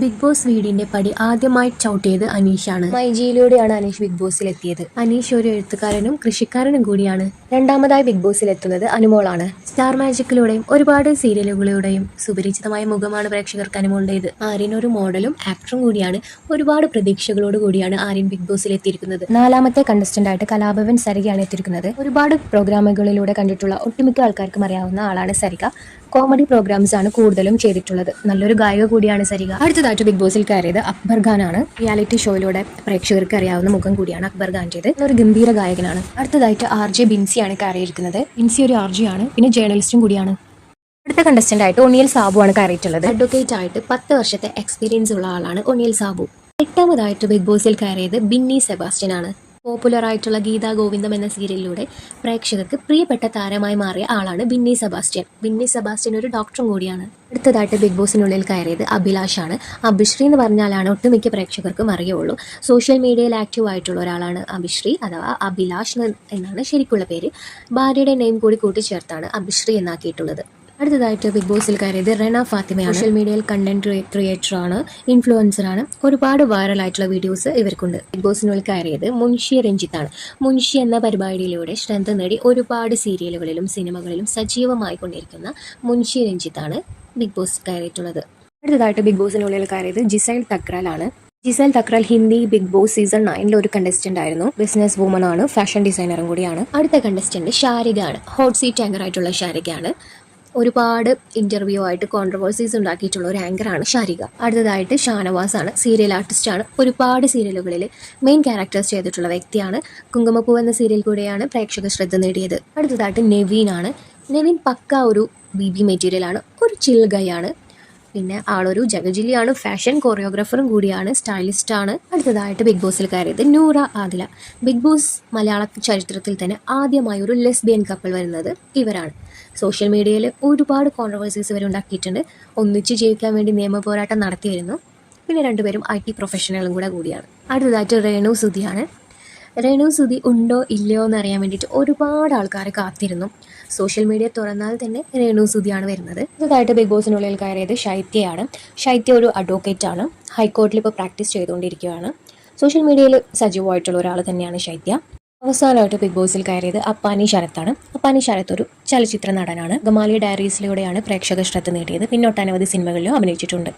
Big boss വീടിന്റെ പടി ആദ്യമായി ചവിട്ടിയത് അനീഷാണ്. മൈജിയിലൂടെയാണ് അനീഷ് ബിഗ് ബോസിൽ എത്തിയത് അനീഷ് ഒരു എഴുത്തുകാരനും കൃഷിക്കാരനും കൂടിയാണ്. രണ്ടാമതായി ബിഗ് ബോസിൽ എത്തുന്നത് അനുമോളാണ്. സ്റ്റാർ മാജിക്കിലൂടെയും ഒരുപാട് സീരിയലുകളിലൂടെയും സുപരിചിതമായ മുഖമാണ് പ്രേക്ഷകർക്ക് അനുമോളുടേത്. ആര്യൻ ഒരു മോഡലും ആക്ടറും കൂടിയാണ്. ഒരുപാട് പ്രതീക്ഷകളോട് കൂടിയാണ് ആര്യൻ ബിഗ് ബോസിൽ എത്തിയിരിക്കുന്നത് നാലാമത്തെ കണ്ടസ്റ്റന്റ് ആയിട്ട് കലാഭവൻ സരികയാണ് എത്തിയിരിക്കുന്നത്. ഒരുപാട് പ്രോഗ്രാമുകളിലൂടെ കണ്ടിട്ടുള്ള ഒട്ടുമിക്ക ആൾക്കാർക്കും അറിയാവുന്ന ആളാണ് സരിക. കോമഡി പ്രോഗ്രാംസ് ആണ് കൂടുതലും ചെയ്തിട്ടുള്ളത്. നല്ലൊരു ഗായിക കൂടിയാണ് സരിക അടുത്തതായിട്ട് ബിഗ് ബോസിൽ കയറിയത് അക്ബർ ഖാൻ ആണ്. റിയാലിറ്റി ഷോയിലൂടെ പ്രേക്ഷകർക്ക് അറിയാവുന്ന മുഖം കൂടിയാണ് അക്ബർ ഖാൻ ചെയ്ത് ഒരു ഗംഭീര ഗായകനാണ്. അടുത്തതായിട്ട് ആർ ജെ ബിൻസിയാണ് കയറിയിരിക്കുന്നത്. ബിൻസി ഒരു ആർ ജെ ആണ്. പിന്നെ ജേർണലിസ്റ്റും കൂടിയാണ്. അടുത്ത കണ്ടസ്റ്റന്റ് ആയിട്ട് ഒണിയൽ സാബു ആണ് കയറിയിട്ടുള്ളത്. അഡ്വക്കേറ്റ് ആയിട്ട് പത്ത് വർഷത്തെ എക്സ്പീരിയൻസ് ഉള്ള ആളാണ് ഒണിയൽ സാബു. എട്ടാമതായിട്ട് ബിഗ് ബോസിൽ കയറിയത് ബിന്നി സെബാസ്റ്റ്യൻ ആണ്. പോപ്പുലർ ആയിട്ടുള്ള ഗീതാ ഗോവിന്ദം എന്ന സീരിയലിലൂടെ പ്രേക്ഷകർക്ക് പ്രിയപ്പെട്ട താരമായി മാറിയ ആളാണ് ബിന്നി സെബാസ്റ്റ്യൻ. ബിന്നി സെബാസ്റ്റ്യൻ ഒരു ഡോക്ടറും കൂടിയാണ്. അടുത്തതായിട്ട് ബിഗ് ബോസിനുള്ളിൽ കയറിയത് അഭിലാഷാണ്. അഭിശ്രീ എന്ന് പറഞ്ഞാലാണ് ഒട്ടുമിക്ക പ്രേക്ഷകർക്കും അറിയുള്ളൂ. സോഷ്യൽ മീഡിയയിൽ ആക്റ്റീവ് ആയിട്ടുള്ള ഒരാളാണ് അഭിശ്രീ അഥവാ അഭിലാഷ് എന്നാണ് ശരിക്കുള്ള പേര്. ഭാര്യയുടെ നെയിം കൂടി കൂട്ടിച്ചേർത്താണ് അഭിശ്രീ എന്നാക്കിയിട്ടുള്ളത്. അടുത്തതായിട്ട് ബിഗ് ബോസിൽ കയറിയത് റെന ഫാത്തിമയാണ്. സോഷ്യൽ മീഡിയയിൽ കണ്ടന്റ് ക്രിയേറ്റർ ആണ് ഇൻഫ്ലുവൻസർ ആണ്. ഒരുപാട് വൈറൽ ആയിട്ടുള്ള വീഡിയോസ് ഇവർക്കുണ്ട്. ബിഗ് ബോസിനുള്ളിൽ കയറിയത് മുൻഷി രഞ്ജിത്താണ് മുൻഷി എന്ന പരിപാടിയിലൂടെ ശ്രദ്ധ നേടി ഒരുപാട് സീരിയലുകളിലും സിനിമകളിലും സജീവമായി കൊണ്ടിരിക്കുന്ന മുൻഷി രഞ്ജിത്താണ് ബിഗ് ബോസ് കയറിയിട്ടുള്ളത്. അടുത്തതായിട്ട് ബിഗ് ബോസിനുള്ളിൽ കയറിയത് ജിസൈൽ തക്രാലാണ് Gizele Thakral Hindi Bigg Boss season നയനിൽ ഒരു കണ്ടസ്റ്റന്റ് ആയിരുന്നു. ബിസിനസ് വുമൺ ആണ് ഫാഷൻ ഡിസൈനറും കൂടിയാണ്. അടുത്ത കണ്ടസ്റ്റന്റ് ഷാരിക ആണ്. ഹോട്ട് സീറ്റ് ആങ്കർ ആയിട്ടുള്ള ഷാരികയാണ് ഒരുപാട് ഇന്റർവ്യൂ ആയിട്ട് കോൺട്രവേഴ്സീസ് ഉണ്ടാക്കിയിട്ടുള്ള ഒരു ആങ്കറാണ് ഷാരിക. അടുത്തതായിട്ട് ഷാനവാസ് ആണ് സീരിയൽ ആർട്ടിസ്റ്റ് ആണ്. ഒരുപാട് സീരിയലുകളിൽ മെയിൻ ക്യാരക്ടേഴ്സ് ചെയ്തിട്ടുള്ള വ്യക്തിയാണ് കുങ്കുമപ്പൂ എന്ന സീരിയൽ കൂടെയാണ് പ്രേക്ഷക ശ്രദ്ധ നേടിയത്. അടുത്തതായിട്ട് നെവീൻ ആണ്. നെവീൻ പക്ക ഒരു ബി ബി മെറ്റീരിയൽ ആണ്. ഒരു ചിൽ ഗൈ ആണ് പിന്നെ ആളൊരു ജഗജിലിയാണ് ഫാഷൻ കൊറിയോഗ്രാഫറും കൂടിയാണ് സ്റ്റൈലിസ്റ്റാണ് അടുത്തതായിട്ട് ബിഗ് ബോസിൽ കയറിയത് നൂറ ആദില. ബിഗ് ബോസ് മലയാള ചരിത്രത്തിൽ തന്നെ ആദ്യമായി ഒരു ലെസ്ബിയൻ കപ്പിൾ വരുന്നത് ഇവരാണ്. സോഷ്യൽ മീഡിയയിൽ ഒരുപാട് കോൺട്രവേഴ്സീസ് ഇവർ ഉണ്ടാക്കിയിട്ടുണ്ട്. ഒന്നിച്ച് ജീവിക്കാൻ വേണ്ടി നിയമ പോരാട്ടം നടത്തിയിരുന്നു പിന്നെ രണ്ടുപേരും ഐ ടി പ്രൊഫഷണലും കൂടെ കൂടിയാണ്. അടുത്തതായിട്ട് റേണു സുധിയാണ്. രേണു സുധി ഉണ്ടോ ഇല്ലയോ എന്ന് അറിയാൻ വേണ്ടിയിട്ട് ഒരുപാട് ആൾക്കാർ കാത്തിരുന്നു. സോഷ്യൽ മീഡിയ തുറന്നാൽ തന്നെ രേണു സുധിയാണ് വരുന്നത്. ഇതായിട്ട് ബിഗ് ബോസിനുള്ളിൽ കയറിയത് ശൈത്യയാണ്. ശൈത്യ ഒരു അഡ്വക്കേറ്റ് ആണ്. ഹൈക്കോർട്ടിൽ ഇപ്പോൾ പ്രാക്ടീസ് ചെയ്തുകൊണ്ടിരിക്കുകയാണ്. സോഷ്യൽ മീഡിയയിൽ സജീവമായിട്ടുള്ള ഒരാൾ തന്നെയാണ് ശൈത്യ. അവസാനമായിട്ട് ബിഗ് ബോസിൽ കയറിയത് അപ്പാനി ശരത്താണ്. അപ്പാനി ശരത്ത് ഒരു ചലച്ചിത്ര നടനാണ്. ഗമാലി ഡയറീസിലൂടെയാണ് പ്രേക്ഷക ശ്രദ്ധ നേടിയത്. പിന്നൊട്ടനവധി സിനിമകളിലും അഭിനയിച്ചിട്ടുണ്ട്.